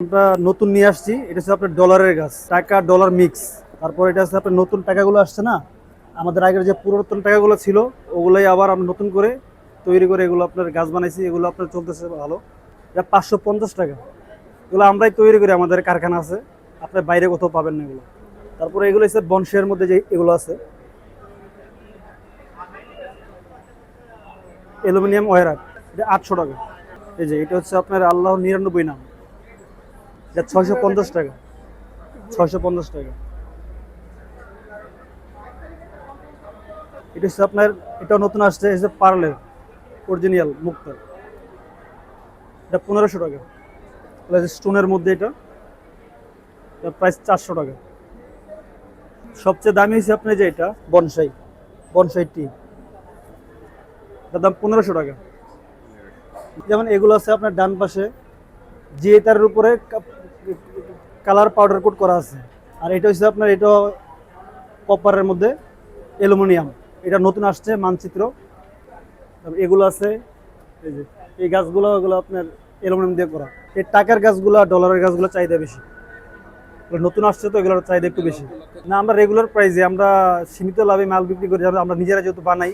আমরা নতুন নিয়ে আসছি, এটা হচ্ছে আপনার ডলারের গাছ, টাকা ডলার মিক্স তারপর এটা হচ্ছে আপনার নতুন টাকাগুলো আসছে না, আমাদের আগের যে পুরাতন টাকাগুলো ছিল, ওগুলোই আবার আমরা নতুন করে তৈরি করে এগুলো আপনার গাছ বানাইছি, এগুলো আপনার চলতেছে ভালো। এটা পাঁচশো পঞ্চাশ টাকা। এগুলো আমরাই তৈরি করি, আমাদের কারখানা আছে আপনার বাইরে কোথাও পাবেন না এগুলো। তারপরে এগুলো হচ্ছে বনশের মধ্যে যে এগুলো আছে। অ্যালুমিনিয়াম ওয়ারার এটা আটশো টাকা। এই যে, এটা হচ্ছে আপনার আল্লাহ নিরানব্বই নাম। এটা ছয়শো পঞ্চাশ টাকা। ছয়শো পঞ্চাশ টাকা। এটা হচ্ছে আপনার, এটা নতুন আসছে যে পার্লের অরিজিনাল মুক্তা এটা পনেরোশো টাকা। স্টোনের মধ্যে এটা এটা প্রাইস চারশো টাকা। সবচেয়ে দামি হচ্ছে আপনার যে এটা বনসাই বনসাই টি এটার দাম পনেরোশো টাকা। যেমন এগুলো আছে আপনার ডান পাশে, যে এটার উপরে কালার পাউডার কোট করা আছে। আর এটা হচ্ছে আপনার, এটা কপারের মধ্যে অ্যালুমিনিয়াম। এটা নতুন আসছে মানচিত্র। এগুলো আছে, এই যে, এই গাছগুলো, এগুলো আপনার অ্যালুমিনিয়াম দিয়ে করা। এই টাকার গাছগুলো, ডলারের গাছগুলো চাহিদা বেশি। নতুন আসছে তো, এগুলোর চাহিদা একটু বেশি। না, আমরা রেগুলার প্রাইসে আমরা সীমিত লাভে মাল বিক্রি করি, আমরা নিজেরা যেহেতু বানাই।